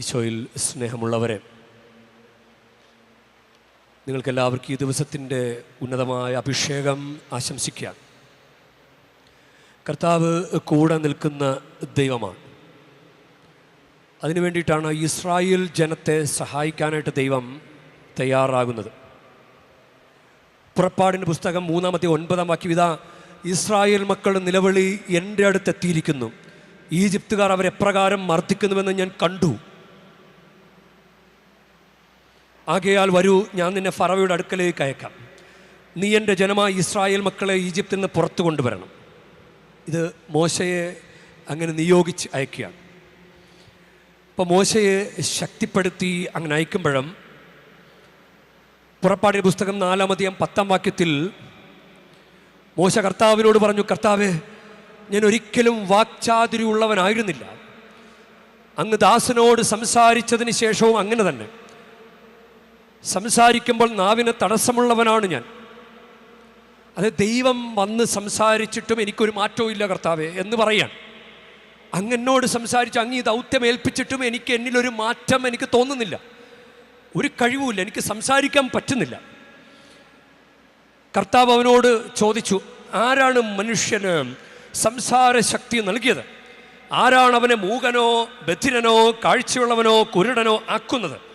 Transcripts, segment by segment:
ഈശോയിൽ സ്നേഹമുള്ളവരെ നിങ്ങൾക്കെല്ലാവർക്കും ഈ ദിവസത്തിന്റെ ഉന്നതമായ അഭിഷേകം ആശംസിക്കാം. കർത്താവ് കൂടെ നിൽക്കുന്ന ദൈവമാണ്. അതിനു വേണ്ടിയിട്ടാണ് ഇസ്രായേൽ ജനത്തെ സഹായിക്കാനായിട്ട് ദൈവം തയ്യാറാകുന്നത്. പുറപ്പാടിന്റെ പുസ്തകം മൂന്നാമത്തെ ഒൻപതാം വാക്യം ഇതാ ഇസ്രായേൽ മക്കൾ നിലവിളി എന്റെ അടുത്തെത്തിയിരിക്കുന്നു. ഈജിപ്തുകാർ അവരെപ്രകാരം മർദ്ദിക്കുന്നുവെന്ന് ഞാൻ കണ്ടു. ആകയാൽ വരൂ ഞാൻ നിന്നെ ഫറവയുടെ അടുക്കലേക്ക് അയക്കാം. നീ എന്റെ ജനമായ ഇസ്രായേൽ മക്കളെ ഈജിപ്തിൽ നിന്ന് പുറത്തു കൊണ്ടുവരണം. ഇത് മോശയെ അങ്ങനെ നിയോഗിച്ച് അയക്കുകയാണ്. അപ്പോൾ മോശയെ ശക്തിപ്പെടുത്തി അങ്ങനെ അയക്കുമ്പോഴും പുറപ്പാടിയ പുസ്തകം നാലാമധികം പത്താം വാക്യത്തിൽ മോശ കർത്താവിനോട് പറഞ്ഞു കർത്താവേ ഞാൻ ഒരിക്കലും വാക്ചാതുര്യമുള്ളവനായിരുന്നില്ല അങ്ങ് ദാസനോട് സംസാരിച്ചതിന് ശേഷവും അങ്ങനെ തന്നെ. സംസാരിക്കുമ്പോൾ നാവിന് തടസ്സമുള്ളവനാണ് ഞാൻ. അത് ദൈവം വന്ന് സംസാരിച്ചിട്ടും എനിക്കൊരു മാറ്റവും ഇല്ല കർത്താവേ എന്ന് പറയാൻ. അങ്ങെന്നോട് സംസാരിച്ച് അങ്ങ് ഈ ദൗത്യം ഏൽപ്പിച്ചിട്ടും എനിക്ക് എന്നിലൊരു മാറ്റം എനിക്ക് തോന്നുന്നില്ല. ഒരു കഴിവുമില്ല എനിക്ക് സംസാരിക്കാൻ പറ്റുന്നില്ല. കർത്താവ് അവനോട് ചോദിച്ചു ആരാണ് മനുഷ്യന് സംസാര ശക്തി നൽകിയത്? ആരാണ് അവനെ മൂകനോ ബധിരനോ കാഴ്ചയുള്ളവനോ കുരുടനോ ആക്കുന്നത്?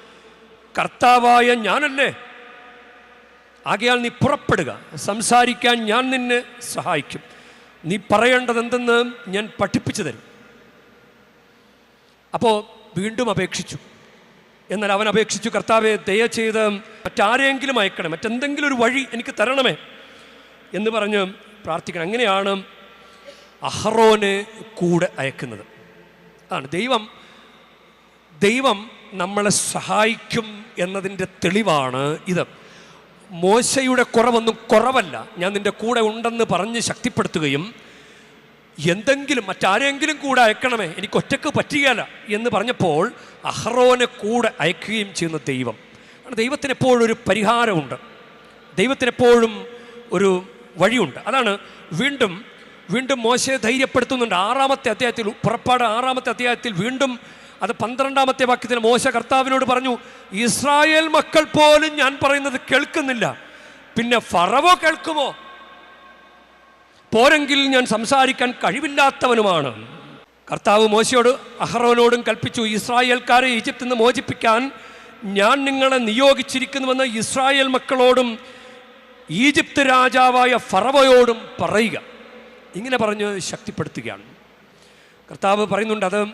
കർത്താവായ ഞാനല്ലേ? ആകയാൽ നീ പുറപ്പെടുക. സംസാരിക്കാൻ ഞാൻ നിന്നെ സഹായിക്കും. നീ പറയേണ്ടത് എന്തെന്ന് ഞാൻ പഠിപ്പിച്ചു തരും. അപ്പോൾ വീണ്ടും അപേക്ഷിച്ചു. എന്നാൽ അവൻ അപേക്ഷിച്ചു കർത്താവെ ദയ ചെയ്ത് മറ്റാരെങ്കിലും അയക്കണം മറ്റെന്തെങ്കിലും ഒരു വഴി എനിക്ക് തരണമേ. എന്ന് പറഞ്ഞ് പ്രാർത്ഥിക്കണം. അങ്ങനെയാണ് അഹറോനെ കൂടെ അയക്കുന്നത്. അതാണ് ദൈവം ദൈവം നമ്മളെ സഹായിക്കും എന്നതിന്റെ തെളിവാണ് ഇത്. മോശയുടെ കുറവൊന്നും കുറവല്ല. ഞാൻ നിന്റെ കൂടെ ഉണ്ടെന്ന് പറഞ്ഞ് ശക്തിപ്പെടുത്തുകയും എന്തെങ്കിലും മറ്റാരെങ്കിലും കൂടെ അയക്കണമേ. എനിക്ക് ഒറ്റയ്ക്ക് പറ്റുകയല്ല എന്ന് പറഞ്ഞപ്പോൾ അഹ്റോനെ കൂടെ അയക്കുകയും ചെയ്യുന്ന ദൈവം. ദൈവത്തിന് എപ്പോഴും ഒരു പരിഹാരമുണ്ട്. ദൈവത്തിന് എപ്പോഴും ഒരു വഴിയുണ്ട്. അതാണ് വീണ്ടും വീണ്ടും മോശയെ ധൈര്യപ്പെടുത്തുന്നുണ്ട്. ആറാമത്തെ അധ്യായത്തിൽ പുറപ്പാട് ആറാമത്തെ അധ്യായത്തിൽ വീണ്ടും അത് പന്ത്രണ്ടാമത്തെ വാക്യത്തിൽ മോശ കർത്താവിനോട് പറഞ്ഞു ഇസ്രായേൽ മക്കൾ പോലും ഞാൻ പറയുന്നത് കേൾക്കുന്നില്ല. പിന്നെ ഫറവോ കേൾക്കുമോ? പോരെങ്കിൽ ഞാൻ സംസാരിക്കാൻ കഴിവില്ലാത്തവനുമാണ്. കർത്താവ് മോശയോട് അഹ്റോനോടും കൽപ്പിച്ചു ഇസ്രായേൽക്കാരെ ഈജിപ്തിൽ നിന്ന് മോചിപ്പിക്കാൻ ഞാൻ നിങ്ങളെ നിയോഗിച്ചിരിക്കുന്നുവെന്ന് ഇസ്രായേൽ മക്കളോടും ഈജിപ്ത് രാജാവായ ഫറവയോടും പറയുക. ഇങ്ങനെ പറഞ്ഞ് ശക്തിപ്പെടുത്തുകയാണ്. കർത്താവ് പറയുന്നുണ്ട് അത്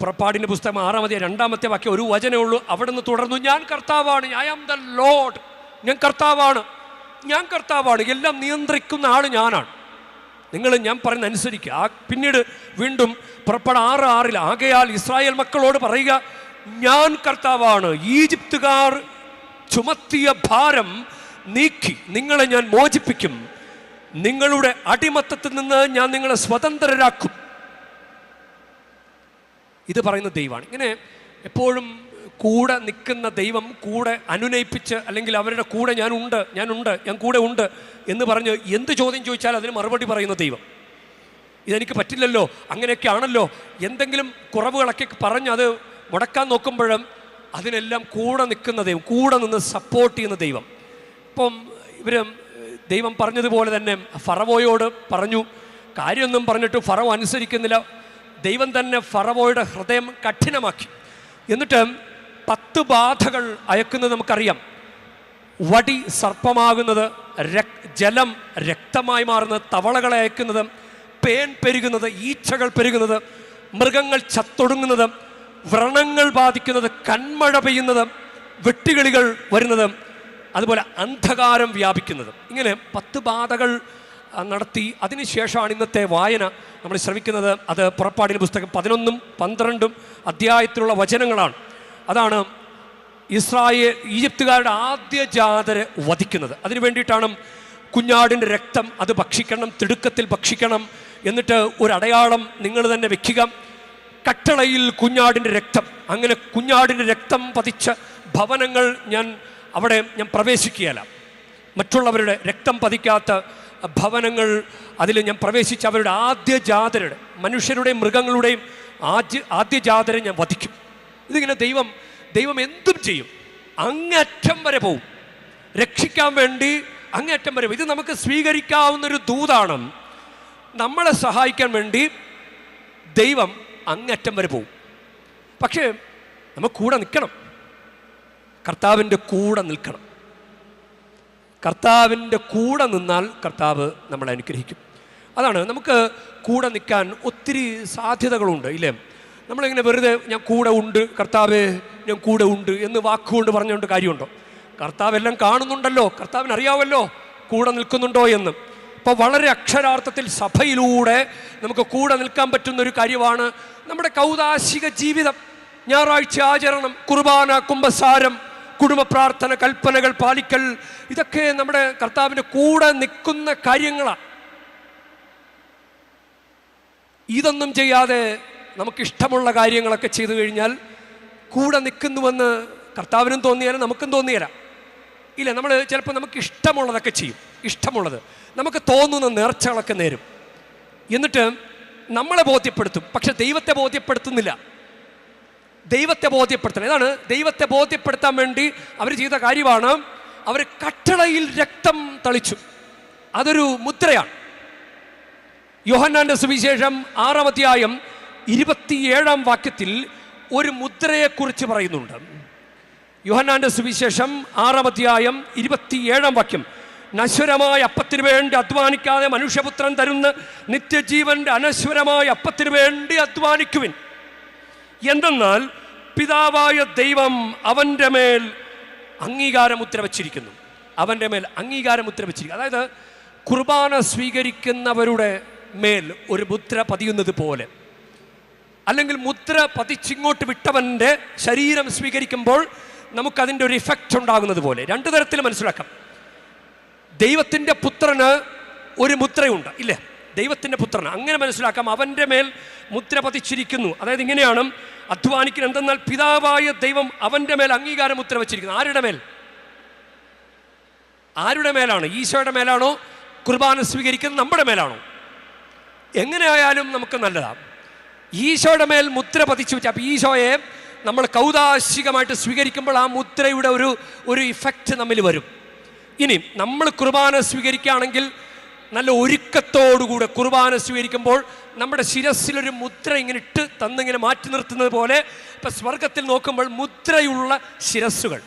പുറപ്പാടിന്റെ പുസ്തകം ആറാമത്തെ രണ്ടാമത്തെ വാക്യം ഒരു വചനേ ഉള്ളൂ. അവിടെ നിന്ന് തുടർന്നു ഞാൻ കർത്താവാണ് ഐ ആം ദ ലോഡ് ഞാൻ കർത്താവാണ് ഞാൻ കർത്താവാണ്. എല്ലാം നിയന്ത്രിക്കുന്ന ആൾ ഞാനാണ്. നിങ്ങൾ ഞാൻ പറയുന്ന അനുസരിക്കുക ആ പിന്നീട് വീണ്ടും പുറപ്പെട ആറ് ആറിൽ ആകയാൽ ഇസ്രായേൽ മക്കളോട് പറയുക ഞാൻ കർത്താവാണ്. ഈജിപ്തുകാർ ചുമത്തിയ ഭാരം നീക്കി നിങ്ങളെ ഞാൻ മോചിപ്പിക്കും. നിങ്ങളുടെ അടിമത്തത്തിൽ നിന്ന് ഞാൻ നിങ്ങളെ സ്വതന്ത്രരാക്കും. ഇത് പറയുന്ന ദൈവമാണ്. ഇങ്ങനെ എപ്പോഴും കൂടെ നിൽക്കുന്ന ദൈവം കൂടെ അനുനയിപ്പിച്ച് അല്ലെങ്കിൽ അവരുടെ കൂടെ ഞാനുണ്ട് ഞാനുണ്ട് ഞാൻ കൂടെ ഉണ്ട് എന്ന് പറഞ്ഞ് എന്ത് ചോദ്യം ചോദിച്ചാൽ അതിന് മറുപടി പറയുന്ന ദൈവം. ഇതെനിക്ക് പറ്റില്ലല്ലോ അങ്ങനെയൊക്കെ ആണല്ലോ. എന്തെങ്കിലും കുറവുകളൊക്കെ പറഞ്ഞ് അത് മുടക്കാൻ നോക്കുമ്പോഴും അതിനെല്ലാം കൂടെ നിൽക്കുന്ന ദൈവം കൂടെ നിന്ന് സപ്പോർട്ട് ചെയ്യുന്ന ദൈവം. ഇപ്പം ഇവർ ദൈവം പറഞ്ഞതുപോലെ തന്നെ ഫറവോയോട് പറഞ്ഞു കാര്യമൊന്നും പറഞ്ഞിട്ട് ഫറവ് അനുസരിക്കുന്നില്ല. ദൈവം തന്നെ ഫറവോയുടെ ഹൃദയം കഠിനമാക്കി. എന്നിട്ട് പത്ത് ബാധകൾ അയക്കുന്നത് നമുക്കറിയാം. വടി സർപ്പമാകുന്നത് ജലം രക്തമായി മാറുന്നത് തവളകളെ അയക്കുന്നത് പേൻ പെരുകുന്നത് ഈച്ചകൾ പെരുകുന്നത് മൃഗങ്ങൾ ചത്തൊടുങ്ങുന്നത് വ്രണങ്ങൾ ബാധിക്കുന്നത് കൺമഴ പെയ്യുന്നത് വെട്ടുകിളികൾ വരുന്നത് അതുപോലെ അന്ധകാരം വ്യാപിക്കുന്നത്. ഇങ്ങനെ പത്ത് ബാധകൾ നടത്തി. അതിനുശേഷമാണ് ഇന്നത്തെ വായന. നമ്മൾ ശ്രമിക്കുന്നത് അത് പുറപ്പാടിന്റെ പുസ്തകം പതിനൊന്നും പന്ത്രണ്ടും അധ്യായത്തിലുള്ള വചനങ്ങളാണ്. അതാണ് ഇസ്രായേൽ ഈജിപ്തുകാരുടെ ആദ്യ ജാതരെ വധിക്കുന്നത്. അതിനു വേണ്ടിയിട്ടാണ് കുഞ്ഞാടിന്റെ രക്തം അത് ഭക്ഷിക്കണം തിടുക്കത്തിൽ ഭക്ഷിക്കണം എന്നിട്ട് ഒരു അടയാളം നിങ്ങൾ തന്നെ വെക്കുക. കട്ടളയിൽ കുഞ്ഞാടിന്റെ രക്തം. അങ്ങനെ കുഞ്ഞാടിന്റെ രക്തം പതിച്ച ഭവനങ്ങൾ ഞാൻ അവിടെ ഞാൻ പ്രവേശിക്കുകയല്ല. മറ്റുള്ളവരുടെ രക്തം പതിക്കാത്ത ഭവനങ്ങൾ അതിൽ ഞാൻ പ്രവേശിച്ച് അവരുടെ ആദ്യ ജാതരുടെ മനുഷ്യരുടെയും മൃഗങ്ങളുടെയും ആദ്യ ആദ്യ ജാതരെ ഞാൻ വധിക്കും. ഇതിങ്ങനെ ദൈവം ദൈവം എന്തും ചെയ്യും. അങ്ങറ്റം വരെ പോവും. രക്ഷിക്കാൻ വേണ്ടി അങ്ങേറ്റം വരെ ഇത് നമുക്ക് സ്വീകരിക്കാവുന്നൊരു ദൂതാണ്. നമ്മളെ സഹായിക്കാൻ വേണ്ടി ദൈവം അങ്ങേറ്റം വരെ പോവും. പക്ഷേ നമ്മൾ കൂടെ നിൽക്കണം. കർത്താവിന്റെ കൂടെ നിൽക്കണം. കർത്താവിന്റെ കൂടെ നിന്നാൽ കർത്താവ് നമ്മളെ അനുഗ്രഹിക്കും. അതാണ് നമുക്ക് കൂടെ നിൽക്കാൻ ഒത്തിരി സാധ്യതകളുണ്ട് ഇല്ലേ? നമ്മളിങ്ങനെ വെറുതെ ഞാൻ കൂടെ ഉണ്ട് കർത്താവേ ഞാൻ കൂടെ ഉണ്ട് എന്ന് വാക്കുകൊണ്ട് പറഞ്ഞുകൊണ്ട് കാര്യമുണ്ടോ? കർത്താവ് എല്ലാം കാണുന്നുണ്ടല്ലോ കർത്താവിന് അറിയാമല്ലോ കൂടെ നിൽക്കുന്നുണ്ടോ എന്ന്. അപ്പോൾ വളരെ അക്ഷരാർത്ഥത്തിൽ സഭയിലൂടെ നമുക്ക് കൂടെ നിൽക്കാൻ പറ്റുന്ന ഒരു കാര്യമാണ് നമ്മുടെ കൗതാശിക ജീവിതം. ഞായറാഴ്ച ആചരണം കുർബാന കുംഭസാരം കുടുംബ പ്രാർത്ഥന കൽപ്പനകൾ പാലിക്കൽ ഇതൊക്കെ നമ്മുടെ കർത്താവിന്റെ കൂടെ നിൽക്കുന്ന കാര്യങ്ങളാണ്. ഇതൊന്നും ചെയ്യാതെ നമുക്കിഷ്ടമുള്ള കാര്യങ്ങളൊക്കെ ചെയ്തു കഴിഞ്ഞാൽ കൂടെ നിൽക്കുന്നുവെന്ന് കർത്താവിനും തോന്നിയാലും നമുക്കും തോന്നിയാലാ ഇല്ല നമ്മൾ ചിലപ്പോൾ നമുക്ക് ഇഷ്ടമുള്ളതൊക്കെ ചെയ്യും. ഇഷ്ടമുള്ളത്. നമുക്ക് തോന്നുന്ന നേർച്ചകളൊക്കെ നേരും. എന്നിട്ട് നമ്മളെ ബോധ്യപ്പെടുത്തും. പക്ഷെ ദൈവത്തെ ബോധ്യപ്പെടുത്തുന്നില്ല. ദൈവത്തെ ബോധ്യപ്പെടുത്തണം. ഇതാണ് ദൈവത്തെ ബോധ്യപ്പെടുത്താൻ വേണ്ടി അവർ ചെയ്ത കാര്യമാണ് അവർ കട്ടളയിൽ രക്തം തളിച്ചു. അതൊരു മുദ്രയാണ്. യോഹന്നാന്റെ സുവിശേഷം ആറാം അധ്യായം ഇരുപത്തിയേഴാം വാക്യത്തിൽ ഒരു മുദ്രയെക്കുറിച്ച് പറയുന്നുണ്ട്. യോഹന്നാന്റെ സുവിശേഷം ആറാം അധ്യായം ഇരുപത്തിയേഴാം വാക്യം. നശ്വരമായ അപ്പത്തിനു വേണ്ടി അധ്വാനിക്കാതെ മനുഷ്യപുത്രൻ തരുന്ന നിത്യജീവന്റെ അനശ്വരമായ അപ്പത്തിനു വേണ്ടി അധ്വാനിക്കുവിൻ. എന്തെന്നാൽ പിതാവായ ദൈവം അവന്റെ മേൽ അംഗീകാരമുദ്ര വച്ചിരിക്കുന്നു അവന്റെ മേൽ അംഗീകാരമുദ്ര വച്ചിരിക്കുന്നു അതായത് കുർബാന സ്വീകരിക്കുന്നവരുടെ മേൽ ഒരു മുദ്ര പതിയുന്നത് പോലെ. അല്ലെങ്കിൽ മുദ്ര പതിച്ചിങ്ങോട്ട് വിട്ടവന്റെ ശരീരം സ്വീകരിക്കുമ്പോൾ നമുക്കതിന്റെ ഒരു ഇഫക്റ്റ് ഉണ്ടാകുന്നത് പോലെ. രണ്ടു തരത്തിൽ മനസ്സിലാക്കാം. ദൈവത്തിന്റെ പുത്രന് ഒരു മുദ്രയുണ്ട് ഇല്ലേ? ദൈവത്തിന്റെ പുത്രൻ. അങ്ങനെ മനസ്സിലാക്കാം അവന്റെ മേൽ മുദ്ര പതിച്ചിരിക്കുന്നു. അതായത് ഇങ്ങനെയാണ് അധ്വാനിക്കുന്നത് എന്തെന്നാൽ പിതാവായ ദൈവം അവന്റെ മേൽ അംഗീകാരം മുദ്ര വച്ചിരിക്കുന്നു. ആരുടെ മേൽ? ആരുടെ മേലാണ്? ഈശോയുടെ മേലാണോ? കുർബാന സ്വീകരിക്കുന്നത് നമ്മുടെ മേലാണോ? എങ്ങനെയായാലും നമുക്ക് നല്ലതാണ് ഈശോയുടെ മേൽ മുദ്ര പതിച്ചു വെച്ചാൽ അപ്പോൾ ഈശോയെ നമ്മൾ കൗതാശികമായിട്ട് സ്വീകരിക്കുമ്പോൾ ആ മുദ്രയുടെ ഒരു ഒരു ഇഫക്റ്റ് നമ്മിൽ വരും. ഇനി നമ്മൾ കുർബാന സ്വീകരിക്കുകയാണെങ്കിൽ നല്ല ഒരുക്കത്തോടുകൂടെ കുർബാന സ്വീകരിക്കുമ്പോൾ നമ്മുടെ ശിരസിലൊരു മുദ്ര ഇങ്ങനെ ഇട്ട് തന്നിങ്ങനെ മാറ്റി നിർത്തുന്നത് പോലെ ഇപ്പം സ്വർഗത്തിൽ നോക്കുമ്പോൾ മുദ്രയുള്ള ശിരസ്സുകൾ.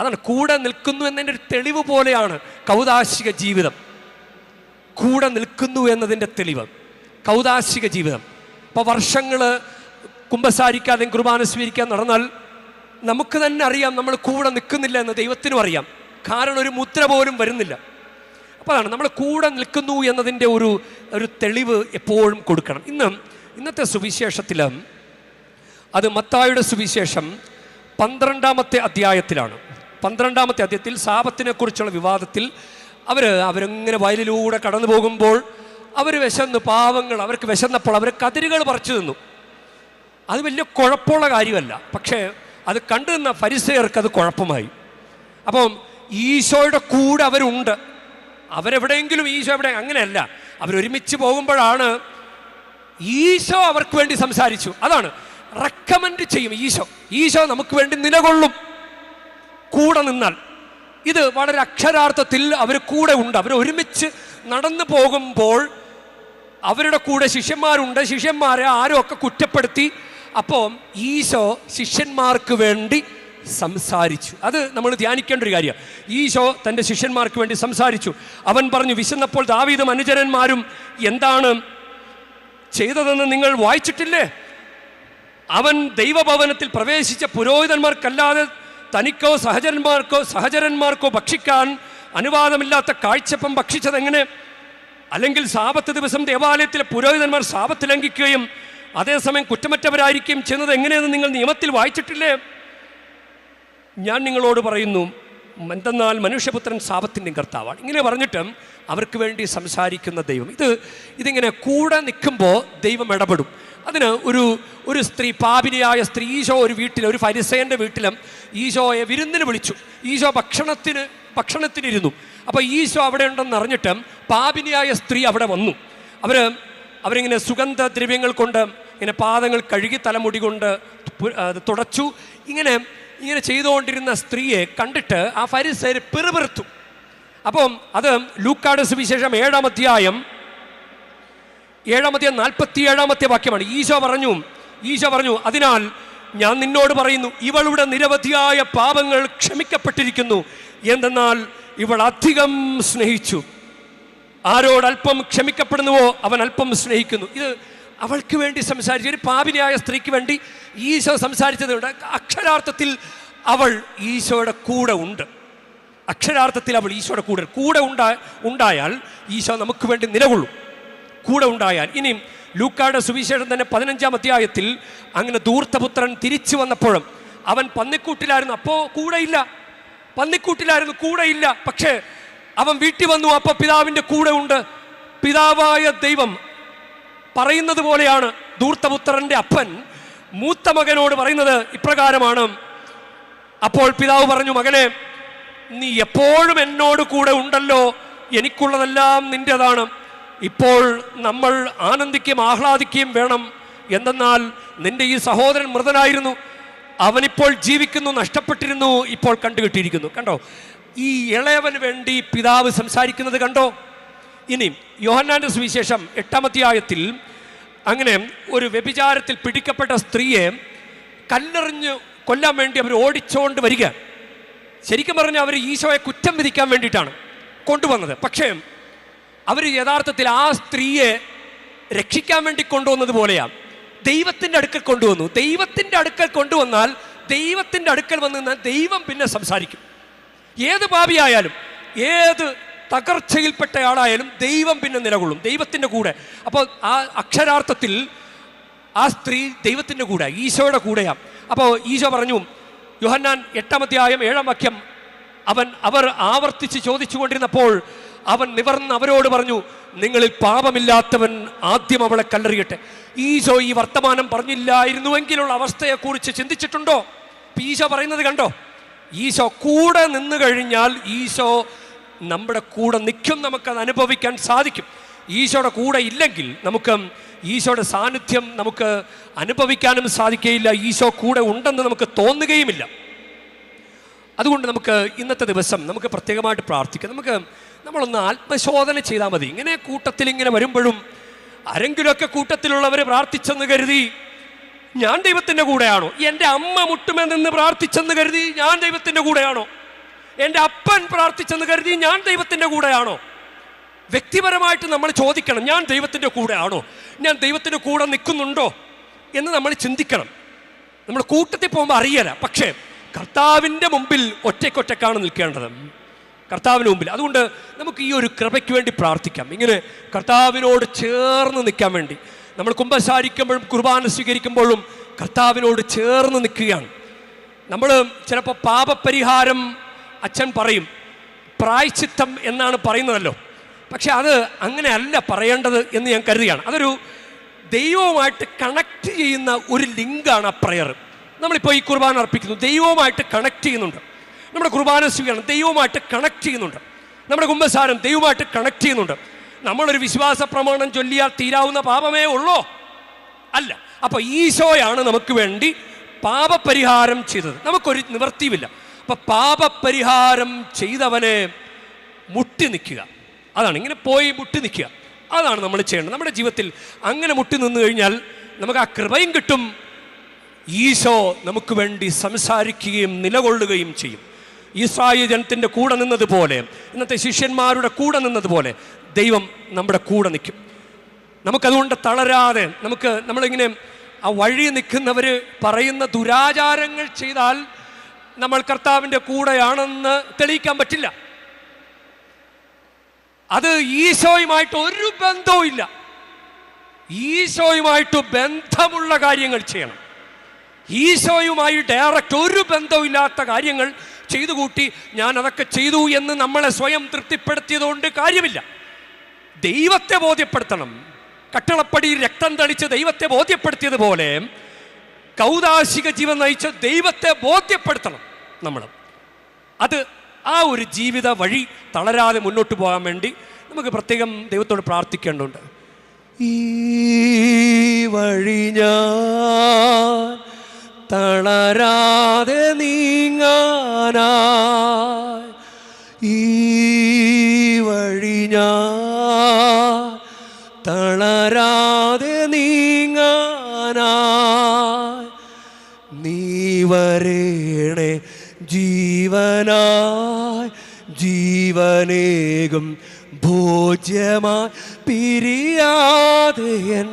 അതാണ് കൂടെ നിൽക്കുന്നു എന്നതിന്റെ ഒരു തെളിവ് പോലെയാണ് കൗതാശിക ജീവിതം. കൂടെ നിൽക്കുന്നു എന്നതിന്റെ തെളിവ് കൗതാശിക ജീവിതം. ഇപ്പോൾ വർഷങ്ങൾ കുമ്പസാരിക്കാതെയും കുർബാന സ്വീകരിക്കാൻ നടന്നാൽ നമുക്ക് തന്നെ അറിയാം നമ്മൾ കൂടെ നിൽക്കുന്നില്ല എന്ന് ദൈവത്തിനും അറിയാം. കാരണം ഒരു മുദ്ര പോലും വരുന്നില്ല. അപ്പോൾ അതാണ് നമ്മൾ കൂടെ നിൽക്കുന്നു എന്നതിന്റെ ഒരു ഒരു തെളിവ് എപ്പോഴും കൊടുക്കണം. ഇന്ന് ഇന്നത്തെ സുവിശേഷത്തിൽ അത് മത്തായുടെ സുവിശേഷം പന്ത്രണ്ടാമത്തെ അധ്യായത്തിലാണ്. പന്ത്രണ്ടാമത്തെ അധ്യായത്തിൽ സാപത്തിനെ കുറിച്ചുള്ള വിവാദത്തിൽ അവർ അവരിങ്ങനെ വയലിലൂടെ കടന്നു പോകുമ്പോൾ അവർ വിശന്ന് പാവങ്ങൾ അവർക്ക് വിശന്നപ്പോൾ അവർ കതിരുകൾ പറിച്ചു നിന്നു അത് വലിയ കുഴപ്പമുള്ള കാര്യമല്ല. പക്ഷേ അത് കണ്ടു നിന്ന ഫരിസയർക്ക് അത് കുഴപ്പമായി. അപ്പം ഈശോയുടെ കൂടെ അവരുണ്ട്. അവരെവിടെയെങ്കിലും ഈശോ എവിടെ? അങ്ങനെയല്ല. അവരൊരുമിച്ച് പോകുമ്പോഴാണ് ഈശോ അവർക്ക് വേണ്ടി സംസാരിച്ചു. അതാണ്. റെക്കമെൻഡ് ചെയ്യും ഈശോ. ഈശോ നമുക്ക് വേണ്ടി നിലകൊള്ളും. കൂടെ നിന്നാൽ. ഇത് വളരെ അക്ഷരാർത്ഥത്തിൽ അവർ കൂടെ ഉണ്ട്. അവർ ഒരുമിച്ച് നടന്നു പോകുമ്പോൾ അവരുടെ കൂടെ ശിഷ്യന്മാരുണ്ട്. ശിഷ്യന്മാരെ ആരും ഒക്കെ കുറ്റപ്പെടുത്തി. അപ്പോൾ ഈശോ ശിഷ്യന്മാർക്ക് വേണ്ടി സംസാരിച്ചു. അത് നമ്മൾ ധ്യാനിക്കേണ്ട ഒരു കാര്യമാണ് ഈശോ തന്റെ ശിഷ്യന്മാർക്ക് വേണ്ടി സംസാരിച്ചു. അവൻ പറഞ്ഞു വിശന്നപ്പോൾ ദാവീതും അനുചരന്മാരും എന്താണ് ചെയ്തതെന്ന് നിങ്ങൾ വായിച്ചിട്ടില്ലേ? അവൻ ദൈവഭവനത്തിൽ പ്രവേശിച്ച പുരോഹിതന്മാർക്കല്ലാതെ തനിക്കോ സഹചരന്മാർക്കോ സഹചരന്മാർക്കോ ഭക്ഷിക്കാൻ അനുവാദമില്ലാത്ത കാഴ്ചപ്പം ഭക്ഷിച്ചത് എങ്ങനെ അല്ലെങ്കിൽ സാപത്ത് ദിവസം ദേവാലയത്തിലെ പുരോഹിതന്മാർ സാപത്ത് ലംഘിക്കുകയും അതേസമയം കുറ്റമറ്റവരായിരിക്കുകയും ചെയ്യുന്നത് എങ്ങനെയെന്ന് നിങ്ങൾ നിയമത്തിൽ വായിച്ചിട്ടില്ലേ? ഞാൻ നിങ്ങളോട് പറയുന്നു എന്തെന്നാൽ മനുഷ്യപുത്രൻ സാപത്തിന്റെ കർത്താവാണ്. ഇങ്ങനെ പറഞ്ഞിട്ട് അവർക്ക് വേണ്ടി സംസാരിക്കുന്ന ദൈവം. ഇത് ഇതിങ്ങനെ കൂടെ നിൽക്കുമ്പോൾ ദൈവം ഇടപെടും. അതിന് ഒരു ഒരു സ്ത്രീ പാപിനിയായ സ്ത്രീ ഈശോ ഒരു വീട്ടിൽ ഒരു ഫരിസേന്റെ വീട്ടിലും ഈശോയെ വിരുന്നിന് വിളിച്ചു. ഈശോ ഭക്ഷണത്തിന് ഭക്ഷണത്തിനിരുന്നു. അപ്പോൾ ഈശോ അവിടെ ഉണ്ടെന്ന് അറിഞ്ഞിട്ട് പാപിനിയായ സ്ത്രീ അവിടെ വന്നു. അവർ അവരിങ്ങനെ സുഗന്ധ ദ്രവ്യങ്ങൾ കൊണ്ട് ഇങ്ങനെ പാദങ്ങൾ കഴുകി തലമുടി കൊണ്ട് തുടച്ചു. ഇങ്ങനെ ഇങ്ങനെ ചെയ്തുകൊണ്ടിരുന്ന സ്ത്രീയെ കണ്ടിട്ട് ആ ഫരിസേർ പിറുപിറുത്തു. അപ്പം അത് ലൂക്കാട് സുവിശേഷം ഏഴാം അധ്യായം ഏഴാമത്തെ നാൽപ്പത്തി ഏഴാമത്തെ വാക്യമാണ്. ഈശോ പറഞ്ഞു ഈശോ പറഞ്ഞു അതിനാൽ ഞാൻ നിന്നോട് പറയുന്നു ഇവളുടെ നിരവധിയായ പാപങ്ങൾ ക്ഷമിക്കപ്പെട്ടിരിക്കുന്നു. എന്തെന്നാൽ ഇവൾ അധികം സ്നേഹിച്ചു. ആരോടൽപ്പം ക്ഷമിക്കപ്പെടുന്നുവോ അവൻ അല്പം സ്നേഹിക്കുന്നു. ഇത് അവൾക്ക് വേണ്ടി സംസാരിച്ചു. ഒരു പാപിനിയായ സ്ത്രീക്ക് വേണ്ടി ഈശോ സംസാരിച്ചതുകൊണ്ട് അക്ഷരാർത്ഥത്തിൽ അവൾ ഈശോയുടെ കൂടെ ഉണ്ട്. അക്ഷരാർത്ഥത്തിൽ അവൾ ഈശോയുടെ കൂടെ കൂടെ ഉണ്ടാ ഉണ്ടായാൽ ഈശോ നമുക്ക് വേണ്ടി നിലകൊള്ളും. കൂടെ ഉണ്ടായാൽ. ഇനിയും ലൂക്കായുടെ സുവിശേഷം തന്നെ പതിനഞ്ചാം അധ്യായത്തിൽ അങ്ങനെ ദൂർത്തപുത്രൻ തിരിച്ചു വന്നപ്പോഴും അവൻ പന്നിക്കൂട്ടിലായിരുന്നു. അപ്പോൾ കൂടെയില്ല പന്നിക്കൂട്ടിലായിരുന്നു കൂടെയില്ല പക്ഷേ അവൻ വീട്ടിൽ വന്നു. അപ്പോൾ പിതാവിന്റെ കൂടെ ഉണ്ട്. പിതാവായ ദൈവം പറയുന്നത് പോലെയാണ് ദൂർത്തപുത്രന്റെ അപ്പൻ. മൂത്ത മകനോട് പറയുന്നത് ഇപ്രകാരമാണ്. അപ്പോൾ പിതാവ് പറഞ്ഞു മകനെ നീ എപ്പോഴും എന്നോട് കൂടെ ഉണ്ടല്ലോ. എനിക്കുള്ളതെല്ലാം നിന്റേതാണ്. ഇപ്പോൾ നമ്മൾ ആനന്ദിക്കുകയും ആഹ്ലാദിക്കുകയും വേണം. എന്തെന്നാൽ നിന്റെ ഈ സഹോദരൻ മൃതനായിരുന്നു. അവനിപ്പോൾ ജീവിക്കുന്നു നഷ്ടപ്പെട്ടിരുന്നു ഇപ്പോൾ കണ്ടുകിട്ടിയിരിക്കുന്നു. കണ്ടോ? ഈ ഇളയവന് വേണ്ടി പിതാവ് സംസാരിക്കുന്നത് കണ്ടോ? ഇനി യോഹന്നാന്റെ സുവിശേഷം എട്ടാമധ്യായത്തിൽ അങ്ങനെ ഒരു വ്യഭിചാരത്തിൽ പിടിക്കപ്പെട്ട സ്ത്രീയെ കല്ലെറിഞ്ഞ് കൊല്ലാൻ വേണ്ടി അവർ ഓടിച്ചുകൊണ്ട് വരിക. ശരിക്കും പറഞ്ഞാൽ അവർ ഈശോയെ കുറ്റം വിധിക്കാൻ വേണ്ടിയിട്ടാണ് കൊണ്ടുവന്നത്. പക്ഷേ അവർ യഥാർത്ഥത്തിൽ ആ സ്ത്രീയെ രക്ഷിക്കാൻ വേണ്ടി കൊണ്ടുവന്നത് പോലെയാണ് ദൈവത്തിന്റെ അടുക്കൽ കൊണ്ടുവന്നു. ദൈവത്തിന്റെ അടുക്കൽ കൊണ്ടുവന്നാൽ ദൈവത്തിന്റെ അടുക്കൽ വന്നു ദൈവം പിന്നെ സംസാരിക്കും. ഏത് പാപിയായാലും ഏത് തകർച്ചയിൽപ്പെട്ട ആളായാലും ദൈവം പിന്നെ നിലകൊള്ളും ദൈവത്തിന്റെ കൂടെ. അപ്പോൾ ആ അക്ഷരാർത്ഥത്തിൽ ആ സ്ത്രീ ദൈവത്തിന്റെ കൂടെ ഈശോയുടെ കൂടെയാണ്. അപ്പോൾ ഈശോ പറഞ്ഞു യുഹന്നാൻ എട്ടാമധ്യായം ഏഴാം വാക്യം അവൻ അവർ ആവർത്തിച്ച് ചോദിച്ചുകൊണ്ടിരുന്നപ്പോൾ അവൻ നിവർന്ന് അവരോട് പറഞ്ഞു നിങ്ങളിൽ പാപമില്ലാത്തവൻ ആദ്യം അവളെ കല്ലെറിയട്ടെ. ഈശോ ഈ വർത്തമാനം പറഞ്ഞില്ലായിരുന്നുവെങ്കിലുള്ള അവസ്ഥയെക്കുറിച്ച് ചിന്തിച്ചിട്ടുണ്ടോ? ഈശോ പറയുന്നത് കണ്ടോ? ഈശോ കൂടെ നിന്ന് കഴിഞ്ഞാൽ ഈശോ നമ്മുടെ കൂടെ നിൽക്കും നമുക്കത് അനുഭവിക്കാൻ സാധിക്കും. ഈശോയുടെ കൂടെ ഇല്ലെങ്കിൽ നമുക്ക് ഈശോയുടെ സാന്നിധ്യം നമുക്ക് അനുഭവിക്കാനും സാധിക്കുകയില്ല ഈശോ കൂടെ ഉണ്ടെന്ന് നമുക്ക് തോന്നുകയുമില്ല. അതുകൊണ്ട് നമുക്ക് ഇന്നത്തെ ദിവസം നമുക്ക് പ്രത്യേകമായിട്ട് പ്രാർത്ഥിക്കാം. നമുക്ക് നമ്മളൊന്ന് ആത്മശോധന ചെയ്താൽ മതി. ഇങ്ങനെ കൂട്ടത്തിൽ ഇങ്ങനെ വരുമ്പോഴും ആരെങ്കിലുമൊക്കെ കൂട്ടത്തിലുള്ളവർ പ്രാർത്ഥിച്ചെന്ന് കരുതി ഞാൻ ദൈവത്തിന്റെ കൂടെയാണോ? എന്റെ അമ്മ മുട്ടുമെന്ന് പ്രാർത്ഥിച്ചെന്ന് കരുതി ഞാൻ ദൈവത്തിന്റെ കൂടെയാണോ? എന്റെ അപ്പൻ പ്രാർത്ഥിച്ചെന്ന് കരുതി ഞാൻ ദൈവത്തിന്റെ കൂടെയാണോ? വ്യക്തിപരമായിട്ട് നമ്മൾ ചോദിക്കണം ഞാൻ ദൈവത്തിന്റെ കൂടെയാണോ? ഞാൻ ദൈവത്തിന്റെ കൂടെ നിൽക്കുന്നുണ്ടോ എന്ന് നമ്മൾ ചിന്തിക്കണം. നമ്മൾ കൂട്ടത്തിൽ പോകുമ്പോൾ അറിയല പക്ഷേ കർത്താവിന്റെ മുമ്പിൽ ഒറ്റയ്ക്കൊറ്റക്കാണ് നിൽക്കേണ്ടത്. കർത്താവിന് മുമ്പിൽ. അതുകൊണ്ട് നമുക്ക് ഈ ഒരു കൃപയ്ക്ക് വേണ്ടി പ്രാർത്ഥിക്കാം. ഇങ്ങനെ കർത്താവിനോട് ചേർന്ന് നിൽക്കാൻ വേണ്ടി. നമ്മൾ കുമ്പസാരിക്കുമ്പോഴും കുർബാന സ്വീകരിക്കുമ്പോഴും കർത്താവിനോട് ചേർന്ന് നിൽക്കുകയാണ്. നമ്മൾ ചിലപ്പോൾ പാപപരിഹാരം അച്ഛൻ പറയും പ്രായച്ചിത്തം എന്നാണ് പറയുന്നതല്ലോ. പക്ഷെ അത് അങ്ങനെ അല്ല പറയേണ്ടത് എന്ന് ഞാൻ കരുതുകയാണ്. അതൊരു ദൈവവുമായിട്ട് കണക്ട് ചെയ്യുന്ന ഒരു ലിങ്കാണ് ആ പ്രയർ നമ്മളിപ്പോൾ ഈ കുർബാന അർപ്പിക്കുന്നു. ദൈവവുമായിട്ട് കണക്ട് ചെയ്യുന്നുണ്ട്. നമ്മുടെ കുർബാന സ്വീകരണം ദൈവവുമായിട്ട് കണക്ട് ചെയ്യുന്നുണ്ട്. നമ്മുടെ കുംഭസാരം ദൈവമായിട്ട് കണക്ട് ചെയ്യുന്നുണ്ട്. നമ്മളൊരു വിശ്വാസ പ്രമാണം ചൊല്ലിയാൽ തീരാവുന്ന പാപമേ ഉള്ളോ? അല്ല. അപ്പോൾ ഈശോയാണ് നമുക്ക് വേണ്ടി പാപപരിഹാരം ചെയ്തത്. നമുക്കൊരു നിവർത്തിയുമില്ല അപ്പം പാപപരിഹാരം ചെയ്തവനെ മുട്ടി നിൽക്കുക. അതാണ് ഇങ്ങനെ പോയി മുട്ടി നിൽക്കുക. അതാണ് നമ്മൾ ചെയ്യേണ്ടത്. നമ്മുടെ ജീവിതത്തിൽ അങ്ങനെ മുട്ടി നിന്ന് കഴിഞ്ഞാൽ നമുക്ക് ആ കൃപയും കിട്ടും. ഈശോ നമുക്ക് വേണ്ടി സംസാരിക്കുകയും നിലകൊള്ളുകയും ചെയ്യും. ഇസ്രായേൽ ജനത്തിന്റെ കൂടെ നിന്നതുപോലെ ഇന്നത്തെ ശിഷ്യന്മാരുടെ കൂടെ നിന്നതുപോലെ ദൈവം നമ്മുടെ കൂടെ നിൽക്കും. നമുക്കതുകൊണ്ട് തളരാതെ നമുക്ക് നമ്മളിങ്ങനെ ആ വഴി നിൽക്കുന്നവർ പറയുന്ന ദുരാചാരങ്ങൾ ചെയ്താൽ നമ്മൾ കർത്താവിന്റെ കൂടെയാണെന്ന് തെളിയിക്കാൻ പറ്റില്ല. അത് ഈശോയുമായിട്ട് ഒരു ബന്ധവും ഇല്ല ഈശോയുമായിട്ട് ബന്ധമുള്ള കാര്യങ്ങൾ ചെയ്യണം. ഈശോയുമായി ഡയറക്റ്റ് ഒരു ബന്ധമില്ലാത്ത കാര്യങ്ങൾ ചെയ്തു കൂട്ടി ഞാൻ അതൊക്കെ ചെയ്തു എന്ന് നമ്മളെ സ്വയം തൃപ്തിപ്പെടുത്തിയതുകൊണ്ട് കാര്യമില്ല. ദൈവത്തെ ബോധ്യപ്പെടുത്തണം. കട്ടളപ്പടി രക്തം തളിച്ച് ദൈവത്തെ ബോധ്യപ്പെടുത്തിയതുപോലെ കൗതാശിക ജീവൻ നയിച്ച ദൈവത്തെ ബോധ്യപ്പെടുത്തണം നമ്മൾ. അത് ആ ഒരു ജീവിത വഴി തളരാതെ മുന്നോട്ട് പോകാൻ വേണ്ടി നമുക്ക് പ്രത്യേകം ദൈവത്തോട് പ്രാർത്ഥിക്കേണ്ടതുണ്ട്. ഈ വഴി ഞാൻ തളരാതെ നീങ്ങാനായി ജീവനേകും ഭോജ്യമായി പിരിയാതെ എൻ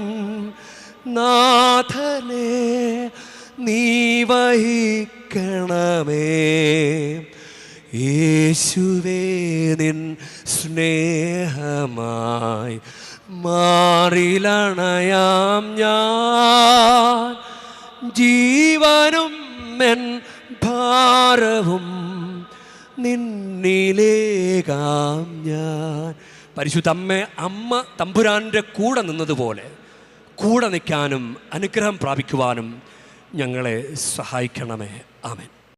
നാഥനെ നീ വഹിക്കണമേ. യേശുവേ നിൻ സ്നേഹമായി മാറിലണയാം ഞാൻ. ജീവനും എൻ ഭാരവും നിന്നിലേകാം ഞാൻ. പരിശുദ്ധ അമ്മ അമ്മ തമ്പുരാന്റെ കൂടെ നിന്നതുപോലെ കൂടെ നിൽക്കാനും അനുഗ്രഹം പ്രാപിക്കുവാനും ഞങ്ങളെ സഹായിക്കണമേ. ആമേൻ.